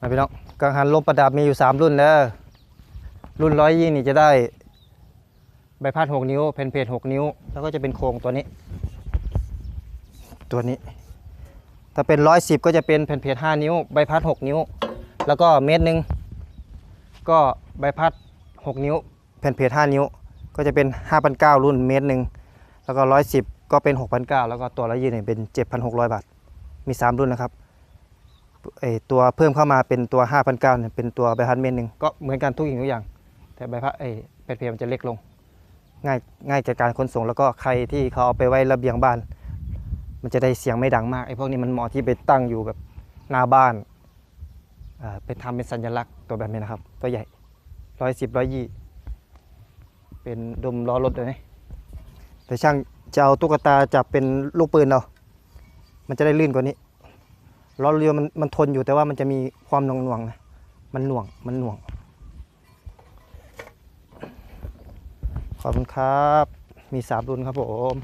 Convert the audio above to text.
มาพี่น้องกังหันลมประดับมีอยู่ 3 รุ่นเด้อรุ่นร้อยยี่นี่จะได้ใบพัด6นิ้วเพนเพจ6นิ้ว แล้วก็จะเป็นโครงตัวนี้ ตัวนี้ ถ้าเป็น 110 ก็จะเป็นเพนเพจ5นิ้ว ใบพัด 6 นิ้ว แล้วก็เมตรหนึ่งก็ใบพัด 6 นิ้วเพนเพจ5นิ้ว ก็จะเป็น 5,900 รุ่นเมตรหนึ่งแล้วก็ 110 ก็เป็น 6,900 แล้วก็ตัวร้อยี่นี่เป็น 7,600 บาท มี 3 รุ่นนะครับ ตัวเพิ่มเข้ามาเป็นตัว 5,900เนี่ยเป็นตัวใบพัดเมตรหนึ่งก็เหมือนกันทุกอย่างทุกอย่าง แต่ใบพัดไอ้เป็ดเพลมันจะเล็กลง ง่ายง่ายแก่การขนส่งแล้วก็ใครที่เขาเอาไปไว้ระเบียงบ้าน มันจะได้เสียงไม่ดังมากไอ้พวกนี้มันเหมาะที่ไปตั้งอยู่แบบหน้าบ้านอ่าไปทำเป็นสัญลักษณ์ตัวแบบนี้นะครับ ตัวใหญ่ร้อยสิบร้อยยี่เป็นดมล้อรถเลยนะแต่ช่างจะเอาตุ๊กตาจับเป็นลูกปืนเรา มันจะได้ลื่นกว่านี้ ล้อเรือมันมันทนอยู่แต่ว่ามันจะมีความหน่วงหน่วงๆนะมันหน่วงมันหน่วง ขอบคุณครับ มีสามรุ่นครับผม